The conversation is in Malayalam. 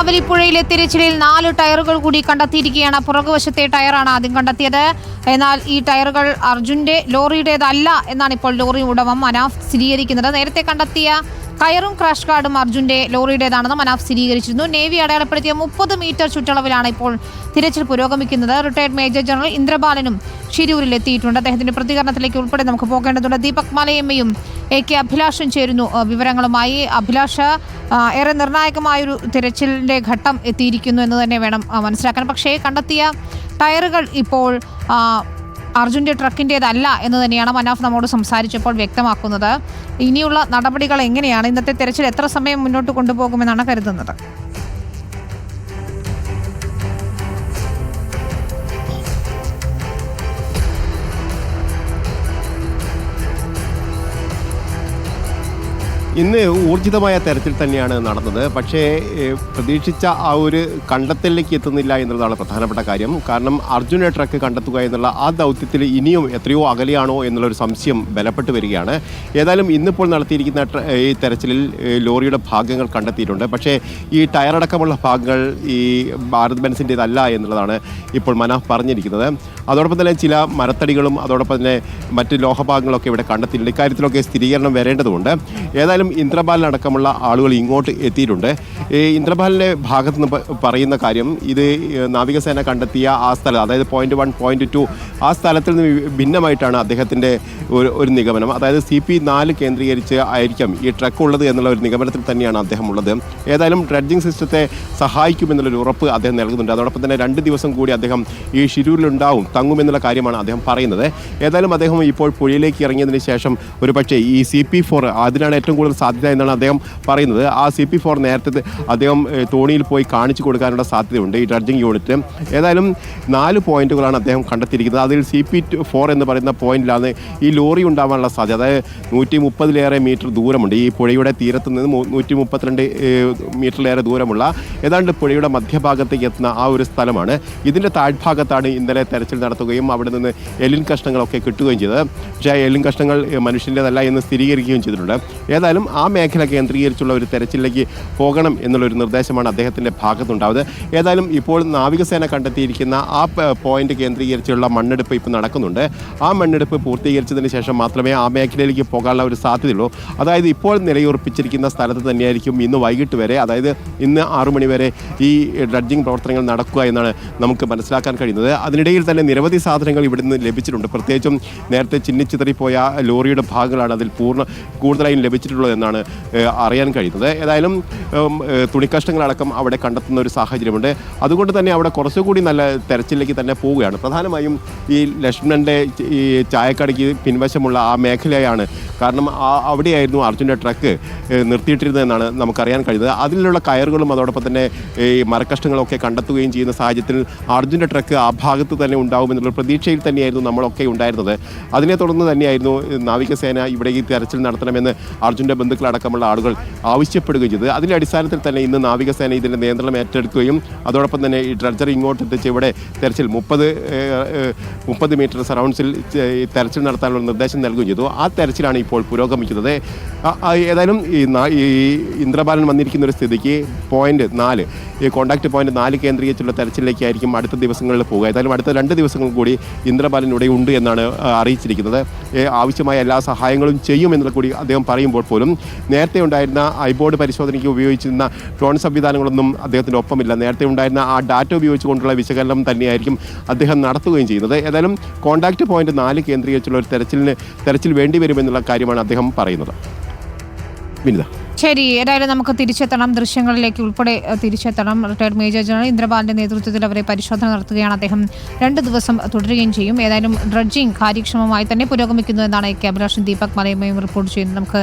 ആവലിപ്പുഴയിലെ തിരച്ചിലിൽ നാല് ടയറുകൾ കൂടി കണ്ടെത്തിയിരിക്കുകയാണ്. പുറകുവശത്തെ ടയറാണ് ആദ്യം കണ്ടെത്തിയത്. എന്നാൽ ഈ ടയറുകൾ അർജുന്റെ ലോറിയുടേതല്ല എന്നാണ് ഇപ്പോൾ ലോറി ഉടമ മനാഫ് സ്ഥിരീകരിക്കുന്നത്. നേരത്തെ കണ്ടെത്തിയ കയറും ക്രാഷ് കാർഡും അർജുന്റെ ലോറിയുടേതാണെന്ന് മനാഫ് സ്ഥിരീകരിച്ചിരുന്നു. നേവി അടയാളപ്പെടുത്തിയ മുപ്പത് മീറ്റർ ചുറ്റളവിലാണ് ഇപ്പോൾ തിരച്ചിൽ പുരോഗമിക്കുന്നത്. റിട്ടയർഡ് മേജർ ജനറൽ ഇന്ദ്രബാലനും ഷിരൂരിൽ എത്തിയിട്ടുണ്ട്. അദ്ദേഹത്തിന്റെ പ്രതികരണത്തിലേക്ക് ഉൾപ്പെടെ നമുക്ക് പോകേണ്ടതുണ്ട്. ദീപക് മലയമ്മയും എ കെ അഭിലാഷും ചേരുന്നു വിവരങ്ങളുമായി. അഭിലാഷ ഏറെ നിർണായകമായൊരു തിരച്ചിലിന്റെ ഘട്ടം എത്തിയിരിക്കുന്നു എന്ന് തന്നെ വേണം മനസ്സിലാക്കാൻ. പക്ഷേ കണ്ടെത്തിയ ടയറുകൾ ഇപ്പോൾ അർജുന്റെ ട്രക്കിന്റേതല്ല എന്ന് തന്നെയാണ് മനാഫ് നമ്മോട് സംസാരിച്ചപ്പോൾ വ്യക്തമാക്കുന്നത്. ഇനിയുള്ള നടപടികൾ എങ്ങനെയാണ്? ഇന്നത്തെ തെരച്ചിൽ എത്ര സമയം മുന്നോട്ട് കൊണ്ടുപോകുമെന്നാണ് കരുതുന്നത്. ഇന്ന് ഊർജിതമായ തരത്തിൽ തന്നെയാണ് നടന്നത്. പക്ഷേ പ്രതീക്ഷിച്ച ആ ഒരു കണ്ടെത്തലിലേക്ക് എത്തുന്നില്ല എന്നുള്ളതാണ് പ്രധാനപ്പെട്ട കാര്യം. കാരണം അർജുന ട്രക്ക് കണ്ടെത്തുക എന്നുള്ള ആ ദൗത്യത്തിൽ ഇനിയും എത്രയോ അകലെയാണോ എന്നുള്ളൊരു സംശയം ബലപ്പെട്ട് വരികയാണ്. ഏതായാലും ഇന്നിപ്പോൾ നടത്തിയിരിക്കുന്ന ഈ തെരച്ചിലിൽ ലോറിയുടെ ഭാഗങ്ങൾ കണ്ടെത്തിയിട്ടുണ്ട്. പക്ഷേ ഈ ടയറടക്കമുള്ള ഭാഗങ്ങൾ ഈ ഭാരത് ബെൻസിന്റെതല്ല എന്നുള്ളതാണ് ഇപ്പോൾ മനാഫ് പറഞ്ഞിരിക്കുന്നത്. അതോടൊപ്പം തന്നെ ചില മരത്തടികളും അതോടൊപ്പം തന്നെ മറ്റ് ലോഹഭാഗങ്ങളൊക്കെ ഇവിടെ കണ്ടെത്തിയിട്ടുണ്ട്. ഇക്കാര്യത്തിലൊക്കെ സ്ഥിരീകരണം വരേണ്ടതുണ്ട്. ഏതായാലും ഇന്ദ്രബാലൻ അടക്കമുള്ള ആളുകൾ ഇങ്ങോട്ട് എത്തിയിട്ടുണ്ട്. ഈ ഇന്ദ്രബാലിന്റെ ഭാഗത്ത് നിന്ന് പറയുന്ന കാര്യം ഇത് നാവികസേന കണ്ടെത്തിയ ആ സ്ഥലം അതായത് പോയിന്റ് വൺ പോയിന്റ് ടു ആ സ്ഥലത്തിൽ നിന്ന് ഭിന്നമായിട്ടാണ് അദ്ദേഹത്തിന്റെ ഒരു ഒരു നിഗമനം. അതായത് സി പി നാല് കേന്ദ്രീകരിച്ച് ആയിരിക്കാം ഈ ട്രക്ക് ഉള്ളത് എന്നുള്ള ഒരു നിഗമനത്തിൽ തന്നെയാണ് അദ്ദേഹം ഉള്ളത്. ഏതായാലും ഡ്രഡ്ജിംഗ് സിസ്റ്റത്തെ സഹായിക്കുമെന്നുള്ളൊരു ഉറപ്പ് അദ്ദേഹം നൽകുന്നുണ്ട്. അതോടൊപ്പം തന്നെ രണ്ട് ദിവസം കൂടി അദ്ദേഹം ഈ ഷിരൂരിലുണ്ടാവും തങ്ങുമെന്നുള്ള കാര്യമാണ് അദ്ദേഹം പറയുന്നത്. ഏതായാലും അദ്ദേഹം ഇപ്പോൾ പുഴയിലേക്ക് ഇറങ്ങിയതിന് ശേഷം ഒരു പക്ഷേ ഈ സി പി ഫോർ അതിനാണ് ഏറ്റവും കൂടുതൽ സാധ്യത എന്നാണ് അദ്ദേഹം പറയുന്നത്. ആ സി പി ഫോർ നേരത്തെ അദ്ദേഹം തോണിയിൽ പോയി കാണിച്ചു കൊടുക്കാനുള്ള സാധ്യതയുണ്ട് ഈ ഡർജിങ് യൂണിറ്റ്. ഏതായാലും നാല് പോയിന്റുകളാണ് അദ്ദേഹം കണ്ടെത്തിയിരിക്കുന്നത്. അതിൽ സി പി ഫോർ എന്ന് പറയുന്ന പോയിന്റിലാണ് ഈ ലോറി ഉണ്ടാവാനുള്ള സാധ്യത. അതായത് നൂറ്റി മുപ്പതിലേറെ മീറ്റർ ദൂരമുണ്ട്. ഈ പുഴയുടെ തീരത്ത് നിന്ന് നൂറ്റി മുപ്പത്തിരണ്ട് മീറ്ററിലേറെ ദൂരമുള്ള ഏതാണ്ട് പുഴയുടെ മധ്യഭാഗത്തേക്ക് എത്തുന്ന ആ ഒരു സ്ഥലമാണ്. ഇതിന്റെ താഴ്ഭാഗത്താണ് ഇന്നലെ തെരച്ചിൽ നടത്തുകയും അവിടെ നിന്ന് എല്ലിൻ കഷ്ണങ്ങളൊക്കെ കിട്ടുകയും ചെയ്തത്. പക്ഷേ ആ എല്ലിൻ കഷ്ണങ്ങൾ മനുഷ്യന്റെതല്ല എന്ന് സ്ഥിരീകരിക്കുകയും ചെയ്തിട്ടുണ്ട്. ഏതായാലും ആ മേഖല കേന്ദ്രീകരിച്ചുള്ള ഒരു തെരച്ചിലേക്ക് പോകണം എന്നുള്ളൊരു നിർദ്ദേശമാണ് അദ്ദേഹത്തിന്റെ ഭാഗത്തുണ്ടാവുന്നത്. ഏതായാലും ഇപ്പോൾ നാവികസേന കണ്ടെത്തിയിരിക്കുന്ന ആ പോയിന്റ് കേന്ദ്രീകരിച്ചുള്ള മണ്ണെടുപ്പ് ഇപ്പോൾ നടക്കുന്നുണ്ട്. ആ മണ്ണെടുപ്പ് പൂർത്തീകരിച്ചതിന് ശേഷം മാത്രമേ ആ മേഖലയിലേക്ക് പോകാനുള്ള ഒരു സാധ്യതയുള്ളൂ. അതായത് ഇപ്പോൾ നിലയുറപ്പിച്ചിരിക്കുന്ന സ്ഥലത്ത് തന്നെയായിരിക്കും ഇന്ന് വൈകിട്ട് വരെ അതായത് ഇന്ന് ആറു മണിവരെ ഈ ഡ്രഡ്ജിംഗ് പ്രവർത്തനങ്ങൾ നടക്കുക എന്നാണ് നമുക്ക് മനസ്സിലാക്കാൻ കഴിയുന്നത്. അതിനിടയിൽ തന്നെ നിരവധി സാധനങ്ങൾ ഇവിടുന്ന് ലഭിച്ചിട്ടുണ്ട്. പ്രത്യേകിച്ചും നേരത്തെ ചിന്നിച്ചിതറിപ്പോയ ലോറിയുടെ ഭാഗങ്ങളാണ് അതിൽ പൂർണ കൂടുതലായും ലഭിച്ചിട്ടുള്ളത്. എന്നാണ് അറിയാൻ കഴിയുന്നത്. ഏതായാലും തുണിക്കഷ്ടങ്ങളടക്കം അവിടെ കണ്ടെത്തുന്ന ഒരു സാഹചര്യമുണ്ട്. അതുകൊണ്ട് തന്നെ അവിടെ കുറച്ചുകൂടി നല്ല തെരച്ചിലേക്ക് തന്നെ പോവുകയാണ്. പ്രധാനമായും ഈ ലക്ഷ്മണന്റെ ഈ ചായക്കടയ്ക്ക് പിൻവശമുള്ള ആ മേഖലയാണ് കാരണം അവിടെയായിരുന്നു അർജുന്റെ ട്രക്ക് നിർത്തിയിട്ടിരുന്നതെന്നാണ് നമുക്കറിയാൻ കഴിയുന്നത്. അതിലുള്ള കയറുകളും അതോടൊപ്പം തന്നെ ഈ മരക്കഷ്ടങ്ങളൊക്കെ കണ്ടെത്തുകയും ചെയ്യുന്ന സാഹചര്യത്തിൽ അർജുന്റെ ട്രക്ക് ആ ഭാഗത്ത് തന്നെ ഉണ്ടാകുമെന്നുള്ള പ്രതീക്ഷയിൽ തന്നെയായിരുന്നു നമ്മളൊക്കെ ഉണ്ടായിരുന്നത്. അതിനെ തുടർന്ന് തന്നെയായിരുന്നു നാവികസേന ഇവിടെ ഈ തെരച്ചിൽ നടത്തണമെന്ന് അർജുന്റെ ബന്ധുക്കളടക്കമുള്ള ആളുകൾ ആവശ്യപ്പെടുകയും ചെയ്തത്. അതിന്റെ അടിസ്ഥാനത്തിൽ തന്നെ ഇന്ന് നാവികസേന ഇതിന്റെ നിയന്ത്രണം ഏറ്റെടുക്കുകയും അതോടൊപ്പം തന്നെ ഈ ഡ്രഡ്ജർ ഇങ്ങോട്ട് എത്തിച്ച് ഇവിടെ തെരച്ചിൽ മുപ്പത് മുപ്പത് മീറ്റർ സറൗണ്ട്സിൽ തെരച്ചിൽ നടത്താനുള്ള നിർദ്ദേശം നൽകുകയും ചെയ്തു. ആ തെരച്ചിലാണ് ഇപ്പോൾ പുരോഗമിക്കുന്നത്. ഏതായാലും ഈ ഇന്ദ്രബാലൻ വന്നിരിക്കുന്ന ഒരു സ്ഥിതിക്ക് പോയിന്റ് നാല്. ഈ കോൺടാക്ട് പോയിന്റ് നാല് കേന്ദ്രീകരിച്ചുള്ള തെരച്ചിലേക്കായിരിക്കും അടുത്ത ദിവസങ്ങളിൽ പോകുക. ഏതായാലും അടുത്ത രണ്ട് ദിവസങ്ങൾ കൂടി ഇന്ദ്രബാലൻ ഇവിടെ ഉണ്ട് എന്നാണ് അറിയിച്ചിരിക്കുന്നത്. ആവശ്യമായ എല്ലാ സഹായങ്ങളും ചെയ്യുമെന്നുള്ള കൂടി അദ്ദേഹം പറയുമ്പോൾ പോലും നേരത്തെ ഉണ്ടായിരുന്ന ഐബോർഡ് പരിശോധനയ്ക്ക് ഉപയോഗിച്ചിരുന്ന ഡ്രോൺ സംവിധാനങ്ങളൊന്നും അദ്ദേഹത്തിന്റെ ഒപ്പമില്ല. നേരത്തെ ഉണ്ടായിരുന്ന ആ ഡാറ്റ ഉപയോഗിച്ചുകൊണ്ടുള്ള വിശകലനം തന്നെയായിരിക്കും അദ്ദേഹം നടത്തുകയും ചെയ്യുന്നത്. ഏതായാലും കോൺടാക്ട് പോയിന്റ് നാല് കേന്ദ്രീകരിച്ചുള്ള ഒരു തെരച്ചിലിന് തെരച്ചിൽ വേണ്ടി വരുമെന്നുള്ള കാര്യമാണ് അദ്ദേഹം പറയുന്നത്. വിനിത. ശരി ഏതായാലും നമുക്ക് തിരിച്ചെത്തണം. ദൃശ്യങ്ങളിലേക്ക് ഉൾപ്പെടെ തിരിച്ചെത്തണം. റിട്ടയർഡ് മേജർ ജനറൽ ഇന്ദ്രപാലിന്റെ നേതൃത്വത്തിൽ അവരെ പരിശോധന നടത്തുകയാണ് അദ്ദേഹം. രണ്ട് ദിവസം തുടരുകയും ചെയ്യും. ഏതായാലും ഡ്രഡ്ജിംഗ് കാര്യക്ഷമമായി തന്നെ പുരോഗമിക്കുന്നു എന്നാണ് കെ അഭിലാഷൻ ദീപക് മലയമ്മയും റിപ്പോർട്ട് ചെയ്യുന്നത്. നമുക്ക്